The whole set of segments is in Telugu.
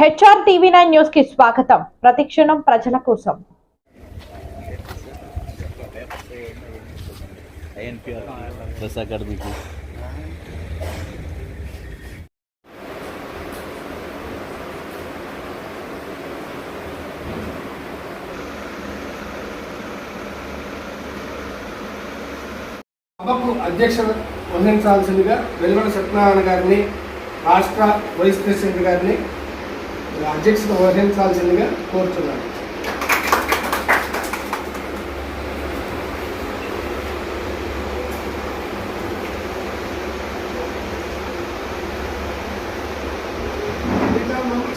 హెచ్ఆర్ టీవీ నైన్ న్యూస్కి స్వాగతం. ప్రతిక్షణం ప్రజల కోసం. అధ్యక్షత వహించాల్సిందిగా వెలువడ సత్యనారాయణ గారిని రాష్ట్ర వైస్ ప్రెసిడెంట్ గారిని అధ్యక్షత వహించాల్సిందిగా కోరుతున్నాను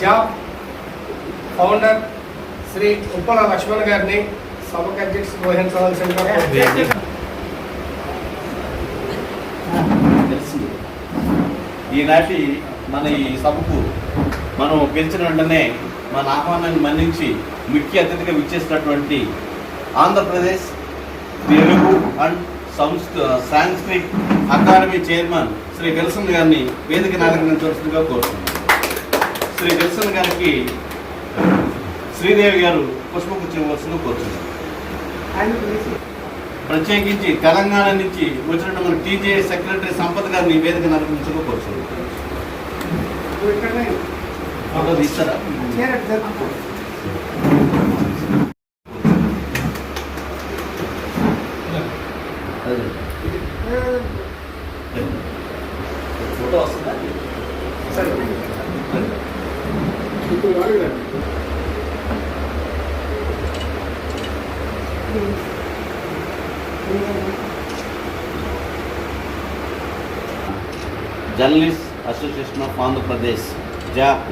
జాబ్ ఫౌండర్ శ్రీ ఉప్పల లక్ష్మణ్ గారిని సభకు అధ్యక్షత వహించవలసిందిగా ఈనాటి మన ఈ సభకు మనం గెలిచిన వెంటనే మన ఆహ్వానాన్ని మన్నించి ముఖ్య అతిథిగా విచ్చేసినటువంటి ఆంధ్రప్రదేశ్ తెలుగు అండ్ సంస్కృ Sanskrit academy chairman Shri Wilson గారిని వేదిక నాగరించవలసిందిగా కోరుతున్నాను శ్రీ విల్సన్ గారికి శ్రీదేవి గారు పుష్పగుచ్చం ఇవ్వాల్సిందిగా కోరుతున్నాను ప్రత్యేకించి తెలంగాణ నుంచి వచ్చినట్టు మన టీజే సెక్రటరీ సంపత్ గారిని వేదిక నడిపించడం కోరుతున్నాను ఫోటో తీస్తారా ఫోటో వస్తుందా జర్నలిస్ట్ అసోసియేషన్ ఆఫ్ ఆంధ్రప్రదేశ్ జాప్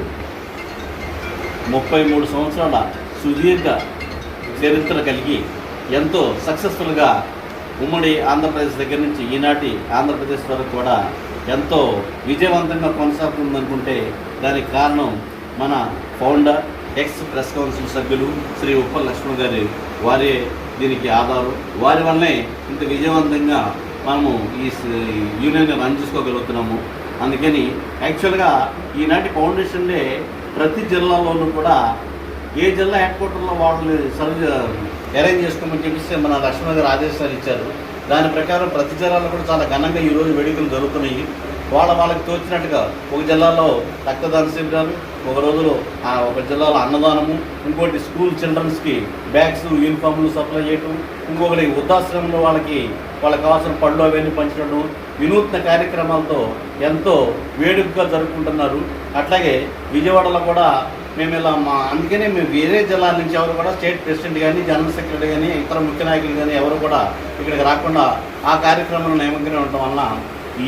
ముప్పై మూడు సంవత్సరాల సుదీర్ఘ చరిత్ర కలిగి ఎంతో సక్సెస్ఫుల్గా ఉమ్మడి ఆంధ్రప్రదేశ్ దగ్గర నుంచి ఈనాటి ఆంధ్రప్రదేశ్ వరకు కూడా ఎంతో విజయవంతంగా కొనసాగుతుందనుకుంటే దానికి కారణం మన ఫౌండర్ ఎక్స్ ప్రెస్ కౌన్సిల్ సభ్యులు శ్రీ ఉప్పల్ లక్ష్మణ్ గారి వారే దీనికి ఆధారం. వారి వల్లనే ఇంత విజయవంతంగా మనము ఈ యూనియన్ రన్ చేసుకోగలుగుతున్నాము. అందుకని యాక్చువల్గా ఈనాటి ఫౌండేషన్ డే ప్రతి జిల్లాలోనూ కూడా ఏ జిల్లా హెడ్ క్వార్టర్లో వాళ్ళు సర్వ్ అరేంజ్ చేసుకోమని చెప్పేసి మన లక్ష్మణ్ గారు ఆదేశాలు ఇచ్చారు. దాని ప్రకారం ప్రతి జిల్లాలో కూడా చాలా ఘనంగా ఈరోజు వేడుకలు జరుగుతున్నాయి. వాళ్ళ వాళ్ళకి తోచినట్టుగా ఒక జిల్లాలో రక్తదాన శిబిరాలు ఒక రోజులో ఒక జిల్లాలో అన్నదానము ఇంకోటి స్కూల్ చిల్డ్రన్స్కి బ్యాగ్స్ యూనిఫామ్లు సప్లై చేయటం ఇంకొకటి వృద్ధాశ్రమంలో వాళ్ళకి వాళ్ళకి కావాల్సిన పళ్ళు అవన్నీ పంచడం వినూత్న కార్యక్రమాలతో ఎంతో వేడుకగా జరుపుకుంటున్నారు. అట్లాగే విజయవాడలో కూడా మేము ఇలా మా అందుకనే మేము వేరే జిల్లాల నుంచి ఎవరు కూడా స్టేట్ ప్రెసిడెంట్ కానీ జనరల్ సెక్రటరీ కానీ ఇతర ముఖ్య నాయకులు కానీ ఎవరు కూడా ఇక్కడికి రాకుండా ఆ కార్యక్రమంలో నియమంగానే ఉండటం వలన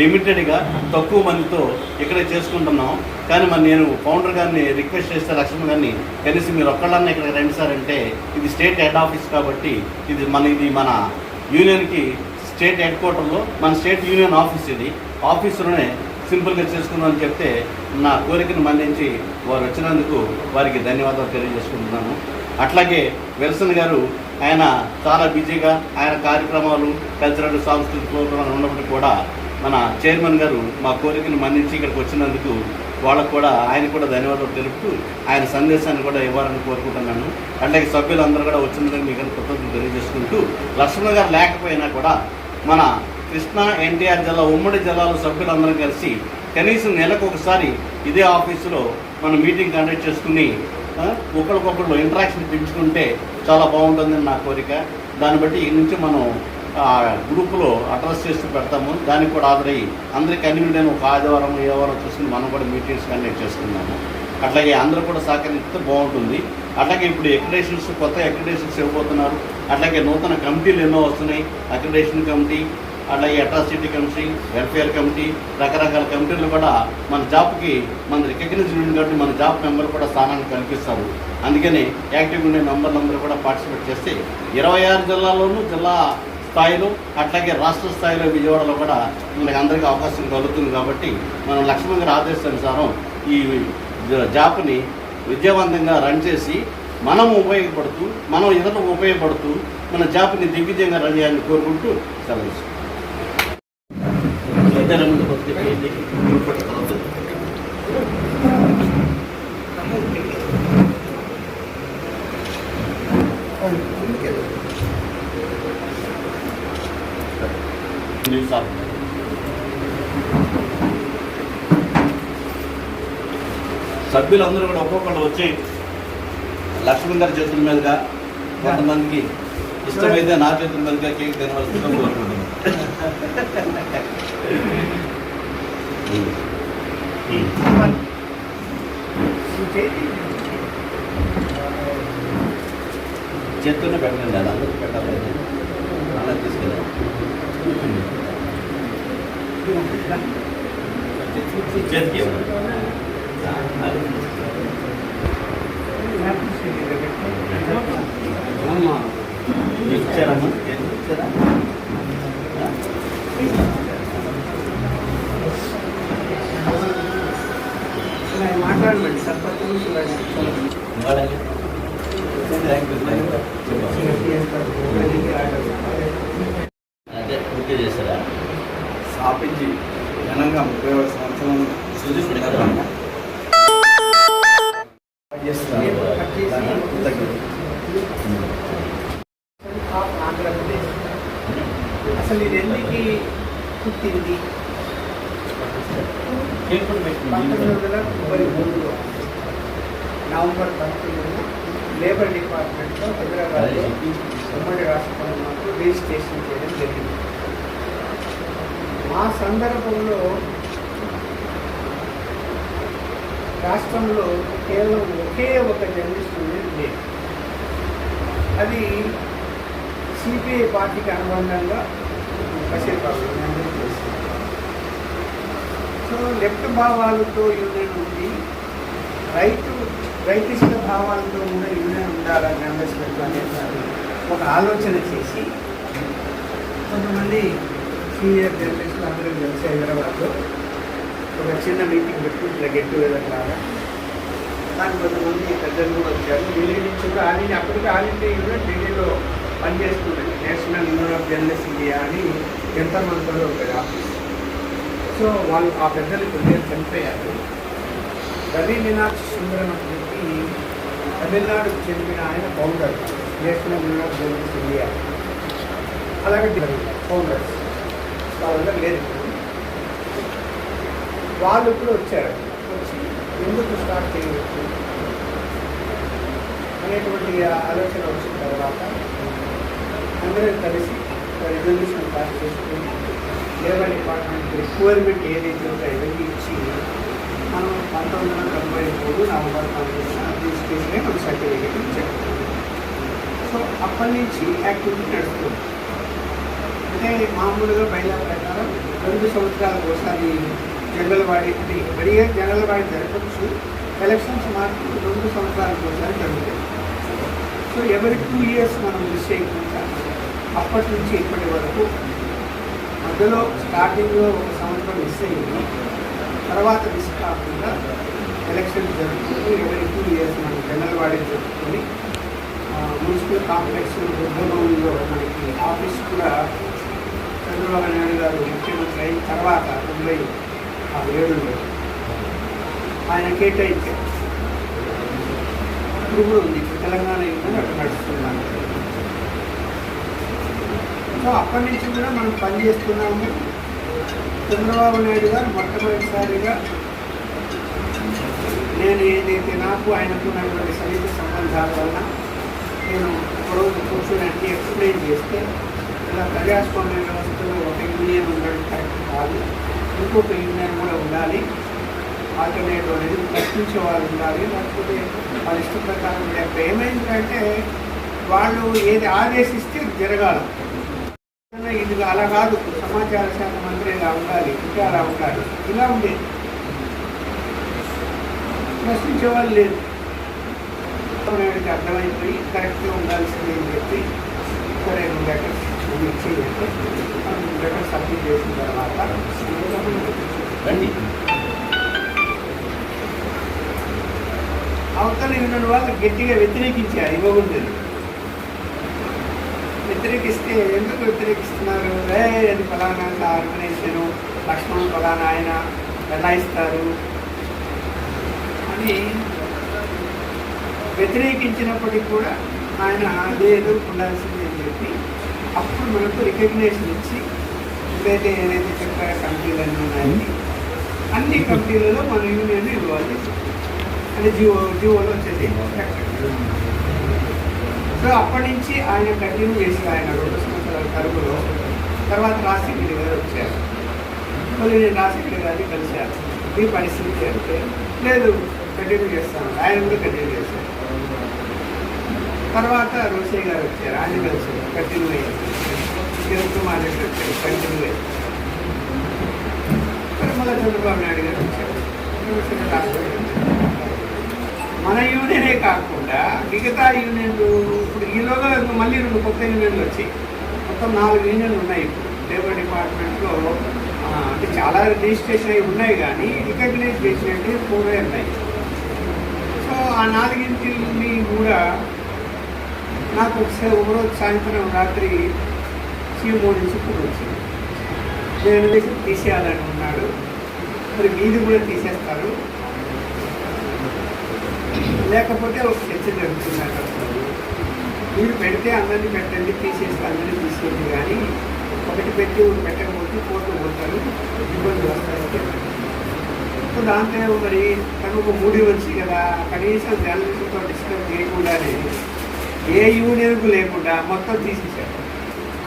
లిమిటెడ్గా తక్కువ మందితో ఇక్కడే చేసుకుంటున్నాం. కానీ మరి నేను ఫౌండర్ గారిని రిక్వెస్ట్ చేస్తే లక్ష్మణ్ గారిని కనీసం మీరు ఒక్కళ్ళన్నా ఇక్కడికి రండి సార్ అంటే ఇది స్టేట్ హెడ్ ఆఫీస్ కాబట్టి ఇది మన ఇది మన యూనియన్కి స్టేట్ హెడ్ క్వార్టర్లో మన స్టేట్ యూనియన్ ఆఫీస్ ఇది. ఆఫీసులోనే సింపుల్గా చేసుకుందామని చెప్తే నా కోరికను మన్నించి వారు వచ్చినందుకు వారికి ధన్యవాదాలు తెలియజేసుకుంటున్నాను. అట్లాగే వెల్సన్ గారు ఆయన చాలా బిజీగా ఆయన కార్యక్రమాలు కల్చరల్ సాంస్కృతిక ప్రోగ్రాలు ఉన్నప్పటికీ కూడా మన చైర్మన్ గారు మా కోరికను మన్నించి ఇక్కడికి వచ్చినందుకు వాళ్ళకు కూడా ఆయన కూడా ధన్యవాదాలు తెలుపుతూ ఆయన సందేశాన్ని కూడా ఇవ్వాలని కోరుకుంటున్నాను. అట్లాగే సభ్యులందరూ కూడా వచ్చినందుకు మీకు కృతజ్ఞతలు తెలియజేసుకుంటూ లక్ష్మణ్ గారు లేకపోయినా కూడా మన కృష్ణా ఎన్టీఆర్ జిల్లా ఉమ్మడి జిల్లాలో సభ్యులందరం కలిసి కనీసం నెలకు ఒకసారి ఇదే ఆఫీసులో మనం మీటింగ్ కండక్ట్ చేసుకుని ఒకరికొకరు ఇంటరాక్షన్ పెంచుకుంటే చాలా బాగుంటుందని నా కోరిక. దాన్ని బట్టి ఈ నుంచి మనం ఆ గ్రూపులో అడ్రస్ చేస్తూ పెడతాము. దానికి కూడా ఆదరై అందరికీ కన్వీనియంట్ ఒక ఆదివారం ఏ వారం చూసుకుని మనం కూడా మీటింగ్స్ కండక్ట్ చేసుకున్నాము అట్లాగే అందరూ కూడా సహకరిస్తే బాగుంటుంది. అట్లాగే ఇప్పుడు అక్రిడేషన్స్ కొత్త అక్రిడేషన్స్ ఇవ్వబోతున్నారు. అట్లాగే నూతన కమిటీలు ఎన్నో వస్తున్నాయి. అక్రిడేషన్ కమిటీ అట్లాగే అట్రాసిటీ కమిటీ వెల్ఫేర్ కమిటీ రకరకాల కమిటీలు కూడా మన జాబ్కి మన రికగ్నైజ్ ఉంది కాబట్టి మన జాబ్ మెంబర్ కూడా స్థానాన్ని కల్పిస్తారు. అందుకని యాక్టివ్ ఉండే మెంబర్లందరూ కూడా పార్టిసిపేట్ చేస్తే ఇరవై ఆరు జిల్లాల్లోనూ జిల్లా స్థాయిలో అట్లాగే రాష్ట్ర స్థాయిలో విజయవాడలో కూడా మనకి అందరికీ అవకాశం కలుగుతుంది కాబట్టి మనం లక్ష్మణ్ గారి ఆదేశానుసారం ఈ జాబ్ని విద్యావంతంగా రన్ చేసి మనం ఉపయోగపడుతూ మనం ఇతరులకు ఉపయోగపడుతూ మన జాబ్ని దిగ్విజయంగా రన్ చేయాలని కోరుకుంటూ సెలవు తీసుకుంటాం. ఇద్దరు ముందు కొద్దిగా చేయండి. గ్రూప్ ఫోటో తర్వాత. నిమిషాలు సభ్యులందరూ కూడా ఒక్కొక్కళ్ళు వచ్చి లక్ష్మణ్ గారి చేతుల మీదుగా కొంతమందికి ఇష్టమైతే నా చేతుల మీదుగా కేక్ తినవలసిందిగా కోరుకుంటున్నాను. చేత్తోనే పెట్టండి అది అందరికీ పెట్టాలి అలా తీసుకెళ్ళాలి చేతికి ఇవ్వండి. ఇచ్చారమ్మా ఇచ్చారా? మాట్లాడమండి సర్పంచ్. అదే చేస్తారా స్థాపించి ఘనంగా ముప్పై సంవత్సరం సుదీప్ గారు ఆంధ్రప్రదేశ్ అసలు ఇది ఎందుకు పుట్టింది కేక్ కూడా పెట్టండి. పంతొమ్మిది వందల ముప్పై మూడులో నవంబర్ పంతొమ్మిదిన లేబర్ డిపార్ట్మెంట్లో హైదరాబాద్లో ఉమ్మడి రాష్ట్రంలో రిజిస్ట్రేషన్ చేయడం జరిగింది మా సందర్భంలో రాష్ట్రంలో కేవలం ఒకే ఒక జర్నలిస్ట్ ఉండేది లేదు అది సిపిఐ పార్టీకి అనుబంధంగా చేసింది సో లెఫ్ట్ భావాలతో యూనియన్ ఉంది. రైతు రైతిష్ట భావాలతో కూడా యూనియన్ ఉండాలని అంబేద్కర్ అనేది ఒక ఆలోచన చేసి కొంతమంది సీనియర్ జర్నలిస్టులు అందరూ కలిసి హైదరాబాద్లో ఒక చిన్న మీటింగ్ పెట్టి ఇట్లా గెట్ టుగెదర్ లాగా దానికి కొంతమంది పెద్దలు కూడా వచ్చారు. ఢిల్లీ నుంచి కూడా ఆల్ ఇండియా అప్పటికి ఆల్ ఇండియా యూనియన్ ఢిల్లీలో పనిచేస్తుంది. National union of journalist India అని ఎంత మంత్రులు ఉంటుంది ఆఫీస్. సో వాళ్ళు ఆ పెద్దలు కొద్దిగా చనిపోయారు రవి మీనాక్షి సుందరం అని చెప్పి తమిళనాడుకు చెందిన ఆయన founder national union of journalist India. అలాగే ఫౌండర్స్ వాళ్ళందరూ లేదు వాళ్ళు కూడా వచ్చారు. వచ్చి ఎందుకు స్టార్ట్ చేయవచ్చు అనేటువంటి ఆలోచన వచ్చిన తర్వాత అందరం కలిసి రెజల్యూషన్ పాస్ చేసుకుని లేబర్ డిపార్ట్మెంట్ రిక్వైర్మెంట్ ఏదైతే ఉందో ఇవన్నీ ఇచ్చి మనం పంతొమ్మిది వందల తొంభై మూడు నవంబర్ పంతొమ్మిది రిజిస్ట్రేషన్ మనం సర్టిఫికేట్ ఇచ్చాం. సో అప్పటి నుంచి యాక్టివిటీ నడుస్తుంది. అంటే మామూలుగా బయలా ప్రకారం రెండు సంవత్సరాలకు ఒకసారి జనరల్ వాడి అంటే జనరల్ వాడి జరగవచ్చు ఎలక్షన్స్ మాత్రం రెండు సంవత్సరాలకు ఒకసారి జరుగుతాయి. సో ఎవరి టూ ఇయర్స్ మనం మిస్ చేయకుండా అప్పటి నుంచి ఇప్పటి వరకు. మధ్యలో స్టార్టింగ్లో ఒక సంవత్సరం మిస్ అయ్యింది తర్వాత మిస్ కాకుండా ఎలక్షన్ జరుగుతుంది. ఎవరి టూ ఇయర్స్ మనం జనరల్ వాడి జరుపుకొని మున్సిపల్ కాంప్లెక్స్ రుద్రభవన్లో మనకి ఆఫీస్ కూడా చంద్రబాబు నాయుడు గారు ముఖ్యమంత్రి అయిన తర్వాత తొంభై ఆ ఏడులో ఆయన కేటాయించారు. ఇప్పుడు కూడా ఉంది. తెలంగాణ యుద్ధం అక్కడ నడుస్తున్నాను సో అప్పటి నుంచి కూడా మనం పనిచేస్తున్నాము చంద్రబాబు నాయుడు గారు మొట్టమొదటిసారిగా నేను ఏదైతే నాకు ఆయనకు ఉన్నటువంటి సన్నిహిత సంబంధాల వలన నేను ఒకరోజు కూర్చొని అన్ని ఎక్స్ప్లెయిన్ చేస్తే ఇలా ప్రజాస్వామ్య వ్యవస్థలో ఒక యూనియన్ ఉండడం కరెక్ట్ కాదు. ఇంకొక యూనియన్ కూడా ఉండాలి. ఆల్టర్నేటివ్ అనేది ప్రశ్నించే వాళ్ళు ఉండాలి. లేకపోతే వాళ్ళ ఇష్ట ప్రకారం లేకపోతే ఏమైందంటే వాళ్ళు ఏది ఆదేశిస్తే జరగాలి. ఇది అలా కాదు. సమాచార శాఖ మంత్రి ఇలా ఉండాలి. ఇంకా అలా ఉండాలి. ఇలా ఉండేది ప్రశ్నించే వాళ్ళు లేదు నాయుడికి అర్థమైపోయి కరెక్ట్గా ఉండాల్సింది అని చెప్పి సరే నువ్వు లెటర్స్ ఇచ్చి లెటర్ సబ్మిట్ చేసిన తర్వాత రండి. అవతల ఉన్న వాళ్ళు గట్టిగా వ్యతిరేకించారు ఇవ్వకూడదు. వ్యతిరేకిస్తే ఎందుకు వ్యతిరేకిస్తున్నారు? రే అది ఫలానా ఆర్గనైజేషను లక్ష్మణ్ ఫలానా ఆయన ఎలా ఇస్తారు? అని వ్యతిరేకించినప్పటికీ కూడా ఆయన అదేదో ఉండాల్సింది అని చెప్పి అప్పుడు మనకు రికగ్నేషన్ ఇచ్చి ఇప్పుడైతే ఏదైతే చెప్పారో కమిటీలన్నీ ఉన్నాయని అన్ని కమిటీలలో మన యూనియన్ ఇవ్వాలి. అని జియో జియోలో వచ్చేది. సో అప్పటి నుంచి ఆయన కంటిన్యూ చేసి ఆయన రెండు సంవత్సరాల కరువులో తర్వాత రాజశేఖర్ గారు వచ్చారు. మళ్ళీ నేను రాజశేఖర్ గారిని కలిశాను. ఈ పరిస్థితి అంటే లేదు కంటిన్యూ చేస్తాను. ఆయన కూడా కంటిన్యూ చేశారు. తర్వాత రోసయ్య గారు వచ్చారు. ఆయన కలిసి కంటిన్యూ అయ్యారు. కిరణ్ కుమార్ రెడ్డి వచ్చారు. కంటిన్యూ అయ్యారు. మళ్ళీ చంద్రబాబు నాయుడు గారు వచ్చారు. చంద్రశేఖర్ మన యూనియనే కాకుండా మిగతా యూనియన్లు ఇప్పుడు ఈలోగా మళ్ళీ రెండు కొత్త యూనియన్లు వచ్చాయి మొత్తం నాలుగు యూనియన్లు ఉన్నాయి ఇప్పుడు. లేబర్ డిపార్ట్మెంట్లో అంటే చాలా రిజిస్ట్రేషన్ అయి ఉన్నాయి కానీ రికగ్నైజ్ చేసినట్టు ఫోరే ఉన్నాయి. సో ఆ నాలుగింటిని కూడా నాకు ఒకసారి ఒకరోజు సాయంత్రం రాత్రి సీఎంఓ నుంచి ఇప్పుడు వచ్చింది. నేను తీసేయాలని ఉన్నాడు మరి మీది కూడా తీసేస్తారు. లేకపోతే ఒక చర్చ జరుగుతున్నారు మీరు పెడితే అందరినీ పెట్టండి తీసేస్తే అందరినీ తీసేయండి కానీ ఒకటి పెట్టి ఒకటి పెట్టకపోతే కోర్టు పోతారు ఇబ్బంది వస్తాయి. దాంతో మరి తను ఒక మూడి వచ్చి కదా కనీసం జర్నలిస్టులతో డిస్కస్ చేయకుండానే ఏ యూనియన్కు లేకుండా మొత్తం తీసేశారు.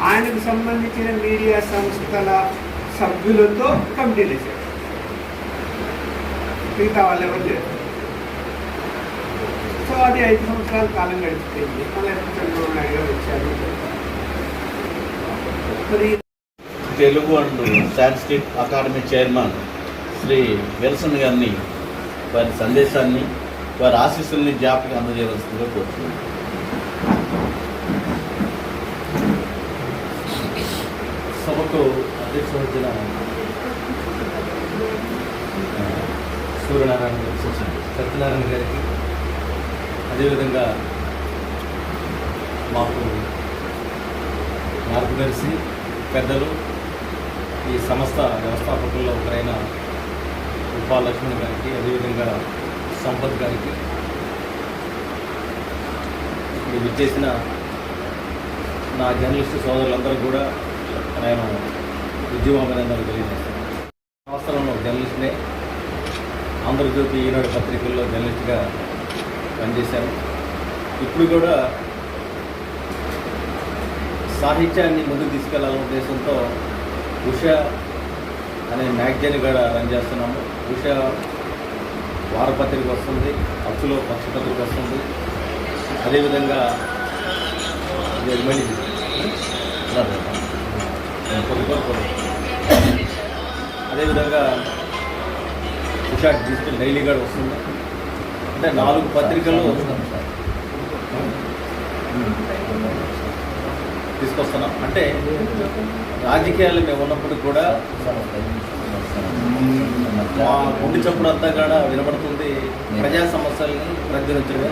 ఆయనకు సంబంధించిన మీడియా సంస్థల సభ్యులతో కమిటీలు వేశారు. మిగతా వాళ్ళు ఎవరు లేరు. అది ఐదు సంవత్సరాల కాలం గడిచిపోయింది. మళ్ళీ చంద్రబాబు నాయుడు గారు వచ్చారు? మరి Telugu and Sanskrit academy chairman Shri Wilson గారిని వారి సందేశాన్ని వారి ఆశీస్సుల్ని జ్ఞాపకం అందజేయవలసిందిగా కోరుతున్నాను సభకు అధ్యక్ష వహించిన సూర్యనారాయణ గారికి సత్యనారాయణ గారికి అదేవిధంగా మాకు మార్గదర్శి పెద్దలు ఈ సంస్థ వ్యవస్థాపకుల్లో ఒకరైన ఉపాలక్ష్మణ్ గారికి అదేవిధంగా సంపత్ గారికి మీరు విచ్చేసిన నా జర్నలిస్ట్ సోదరులందరూ కూడా నేను ఉద్యమాభినందనలు తెలియజేస్తాను సంవత్సరంలో జర్నలిస్ట్నే ఆంధ్రజ్యోతి ఈనాడు పత్రికల్లో జర్నలిస్ట్గా పనిచేశాను ఇప్పుడు కూడా సాహిత్యాన్ని ముందుకు తీసుకెళ్ళాలనే ఉద్దేశంతో ఉష అనే మ్యాగజైన్ కూడా రన్ చేస్తున్నాము. ఉష వారపత్రిక వస్తుంది అచ్చులో పక్షపత్రిక వస్తుంది. అదేవిధంగా అదేవిధంగా ఉషా డిజిటల్ డైలీ కూడా వస్తుంది. అంటే నాలుగు పత్రికలు తీసుకొస్తున్నాం. అంటే రాజకీయాలు మేము ఉన్నప్పుడు కూడా మా గుండి చప్పుడు అంతా కూడా వినబడుతుంది. ప్రజా సమస్యల్ని ప్రతినిధించడమే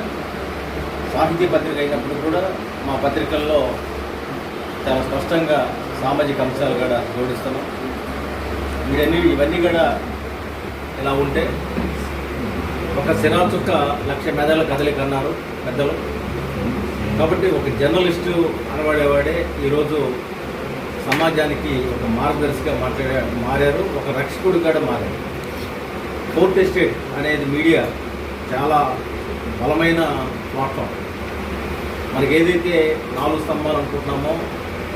సాహితీ పత్రిక అయినప్పుడు కూడా మా పత్రికల్లో చాలా స్పష్టంగా సామాజిక అంశాలు కూడా జోడిస్తున్నాం. ఇవన్నీ ఇవన్నీ కూడా ఇలా ఉంటే ఒక సిరా చుక్క లక్ష మెదల కదలిక అన్నారు పెద్దలు. కాబట్టి ఒక జర్నలిస్టు అనబడేవాడే ఈరోజు సమాజానికి ఒక మార్గదర్శిగా మాట్లాడే మారారు. ఒక రక్షకుడు కూడా మారారు ఫోర్త్ ఎస్టేట్ అనేది మీడియా చాలా బలమైన ప్లాట్ఫామ్. మనకి ఏదైతే నాలుగు స్తంభాలు అనుకుంటున్నామో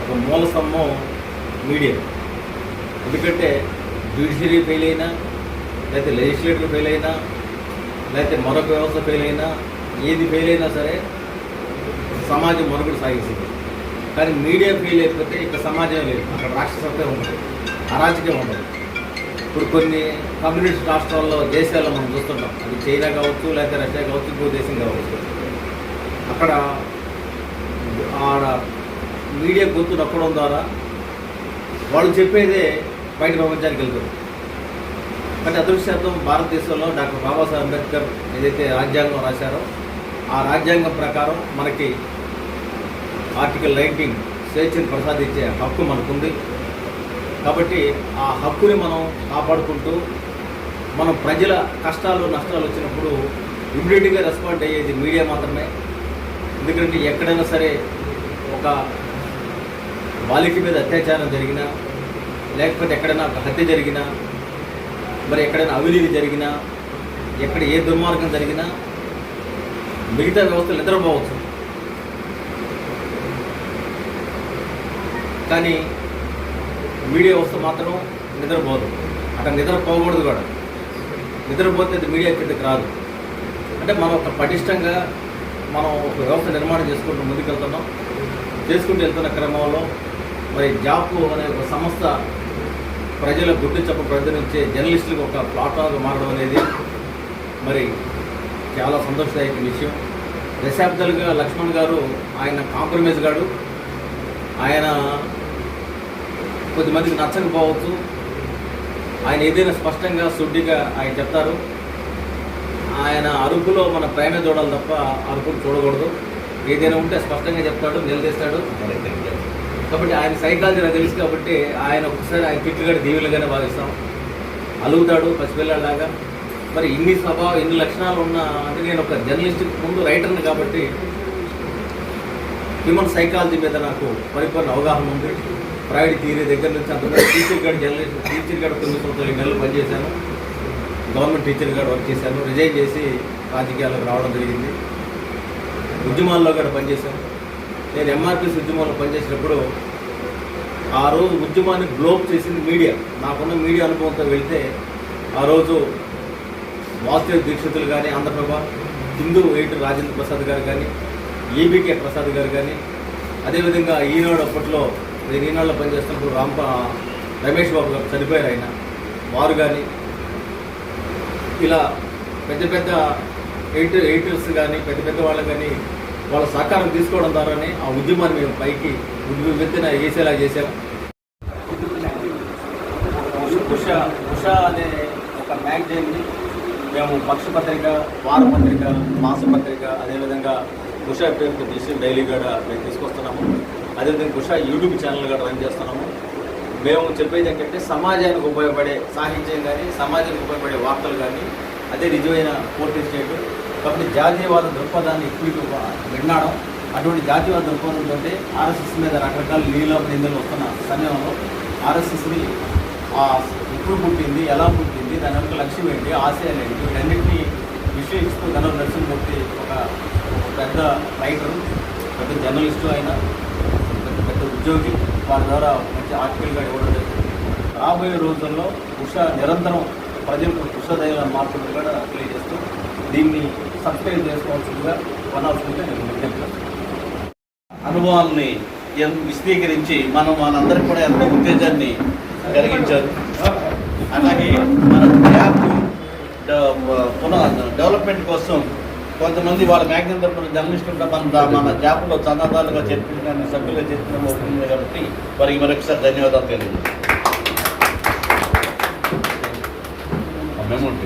ఒక మూల స్తంభం మీడియా. ఎందుకంటే జ్యుడిషియరీ ఫెయిల్ అయినా లేకపోతే లెజిస్లేటర్ ఫెయిల్ అయినా లేకపోతే మరొక వ్యవస్థ ఫెయిల్ అయినా ఏది ఫెయిల్ అయినా సరే సమాజం మరొకటి సాగిస్తుంది. కానీ మీడియా ఫెయిల్ అయిపోతే ఇక సమాజం లేదు అక్కడ రాక్షసత్వం ఉండదు. అరాచకం ఉండదు. ఇప్పుడు కొన్ని కమ్యూనిస్ట్ రాష్ట్రాల్లో దేశాల్లో మనం చూస్తుంటాం. అది చైనా కావచ్చు లేకపోతే రష్యా కావచ్చు ఇంకో దేశం కావచ్చు. అక్కడ ఆడ మీడియా గుర్తు నొక్కడం ద్వారా వాళ్ళు చెప్పేదే బయట ప్రపంచానికి వెళ్తుంది. కానీ అదృష్టం భారతదేశంలో డాక్టర్ బాబాసాహెబ్ అంబేద్కర్ ఏదైతే రాజ్యాంగం రాశారో ఆ రాజ్యాంగం ప్రకారం మనకి ఆర్టికల్ నైన్టీన్ స్వేచ్ఛను ప్రసాదించే హక్కు మనకుంది. కాబట్టి ఆ హక్కుని మనం కాపాడుకుంటూ మనం ప్రజల కష్టాలు నష్టాలు వచ్చినప్పుడు ఇమ్మీడియట్గా రెస్పాండ్ అయ్యేది మీడియా మాత్రమే. ఎందుకంటే ఎక్కడైనా సరే ఒక బాలిక మీద అత్యాచారం జరిగినా లేకపోతే ఎక్కడైనా ఒక హత్య జరిగినా మరి ఎక్కడైనా అవినీతి జరిగినా ఎక్కడ ఏ దుర్మార్గం జరిగినా మిగతా వ్యవస్థలు నిద్రపోవచ్చు. కానీ మీడియా వ్యవస్థ మాత్రం నిద్రపోదు. అక్కడ నిద్రపోకూడదు కూడా. నిద్రపోతే అది మీడియా కిందకి రాదు. అంటే మనం ఒక పటిష్టంగా మనం ఒక వ్యవస్థ నిర్మాణం చేసుకుంటూ ముందుకెళ్తున్నాం. చేసుకుంటూ వెళ్తున్న క్రమంలో మరి జాప్ అనే ఒక సంస్థ ప్రజల గుడ్డు చెప్ప ప్రజలించే జర్నలిస్టులకు ఒక ప్లాట్ఫామ్గా మారడం అనేది మరి చాలా సంతోషదాయక విషయం. దశాబ్దాలుగా లక్ష్మణ్ గారు ఆయన కాంప్రమైజ్ గాడు. ఆయన కొద్దిమందికి నచ్చకపోవచ్చు. ఆయన ఏదైనా స్పష్టంగా శుద్ధిగా ఆయన చెప్తారు. ఆయన అరుపులో మన ప్రేమే చూడాలి తప్ప అరుపులు చూడకూడదు. ఏదైనా ఉంటే స్పష్టంగా చెప్తాడు నిలదీస్తాడు. కాబట్టి ఆయన సైకాలజీ నాకు తెలుసు కాబట్టి ఆయన ఒకసారి ఆయన తిట్టుగాడు దీవులుగానే భావిస్తాం. అలుగుతాడు పసిపిల్లలాగా మరి ఇన్ని స్వభావం ఇన్ని లక్షణాలు ఉన్న అంటే నేను ఒక జర్నలిస్ట్ ముందు రైటర్ని కాబట్టి హ్యూమన్ సైకాలజీ మీద నాకు పరిపూర్ణ అవగాహన ఉంది. ప్రైవేట్ థియరీ దగ్గర నుంచి అంత టీచర్ గారు జర్నలిస్ట్ టీచర్ గారు తొమ్మిది సంవత్సరాలు నెలలు పనిచేశాను. గవర్నమెంట్ టీచర్ గారు వర్క్ చేశాను. రిజైన్ చేసి రాజకీయాలకు రావడం జరిగింది. ఉద్యమాల్లో కూడా పనిచేశాను. నేను ఎంఆర్పిఎస్ ఉద్యమంలో పనిచేసినప్పుడు ఆ రోజు ఉద్యమాన్ని బ్లోక్ చేసింది మీడియా. నాకున్న మీడియా అనుభవంతో వెళ్తే ఆ రోజు వాసుదేవ్ దీక్షితులు కానీ ఆంధ్రప్రభ హిందూ ఎయిట్ రాజేంద్ర ప్రసాద్ గారు కానీ ఏబీకే ప్రసాద్ గారు కానీ అదేవిధంగా ఈనాడు అప్పట్లో నేను ఈనాడులో పనిచేస్తున్నప్పుడు రాంప రమేష్ బాబు గారు చనిపోయారు ఆయన వారు కానీ ఇలా పెద్ద పెద్ద ఎయిటర్ ఎయిటర్స్ కానీ పెద్ద పెద్ద వాళ్ళు కానీ వాళ్ళ సహకారం తీసుకోవడం ద్వారానే ఆ ఉద్యమాన్ని మేము పైకి ఉద్యమెత్తిన వేసేలా చేసాము ఉష ఉష అనే ఒక మ్యాగజైన్ని మేము పక్ష పత్రిక వార పత్రిక మాస పత్రిక అదేవిధంగా ఉష పేరుతో తీసి డైలీ కూడా మేము తీసుకొస్తున్నాము. అదేవిధంగా ఉష యూట్యూబ్ ఛానల్ కూడా రన్ చేస్తున్నాము. మేము చెప్పేది ఏంటంటే సమాజానికి ఉపయోగపడే సాహిత్యం కానీ సమాజానికి ఉపయోగపడే వార్తలు కానీ అదే నిజమైన పూర్తి స్టేట్. కాబట్టి జాతీయవాద దృక్పథాన్ని ఎక్కువ విన్నాడం. అటువంటి జాతీయవాద దృక్పథంతో ఆర్ఎస్ఎస్ మీద రకరకాల నీళ్ళ నిందలు వస్తున్న సమయంలో ఆర్ఎస్ఎస్ని ఎప్పుడు పుట్టింది ఎలా పుట్టింది దాని యొక్క లక్ష్యం ఏంటి ఆశయాలు ఏంటి వీటన్నింటినీ విశ్లేషిస్తూ గణం నరసింహమూర్తి ఒక ఒక పెద్ద రైటర్ పెద్ద జర్నలిస్టు అయిన పెద్ద పెద్ద ఉద్యోగి వారి ద్వారా మంచి ఆర్టికల్గా ఇవ్వడం జరిగింది. రాబోయే రోజుల్లో ఉషా నిరంతరం ప్రజలకు కృషదైన మార్పులు కూడా తెలియజేస్తూ దీన్ని సబ్స్క్రైబ్ చేసుకోవాల్సిందిగా కొనాల్సిందిగా నేను విజ్ఞప్తి అనుభవాల్ని విశదీకరించి మనం మనందరికీ కూడా ఎంతో ఉత్తేజాన్ని కలిగించారు. అలాగే మన యాప్ పునః డెవలప్మెంట్ కోసం కొంతమంది వాళ్ళ మ్యాగ్జిన్ తరపున జర్నలిస్టులు కూడా మన మన జాబ్లో చందాదారులుగా చేర్పించిన సభ్యులుగా చేర్చడం అవుతుంది కాబట్టి వారికి మరొకసారి ధన్యవాదాలు తెలియజేస్తాం అమౌంట్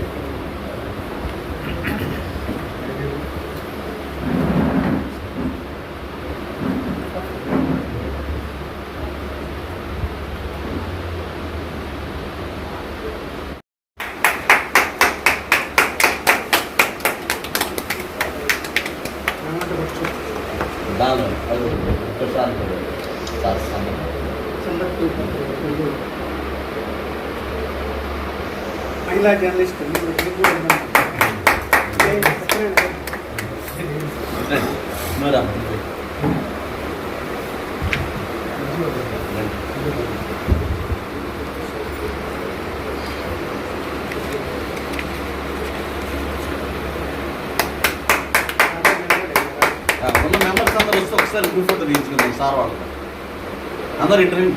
దాని అది ఒకసారి సార్ సందర్భం మహిళా జర్నలిస్ట్ మీరు మీకు కూడా ఉన్నాను. మహిళా జర్నలిస్ట్ గారు. ఉన్న మెంబర్స్ అందరూ వస్తే ఒకసారి గ్రూప్ ఫోటో తీయించుకుందాం సార్ వాళ్ళు. అందరు ఇంటర్వ్యూ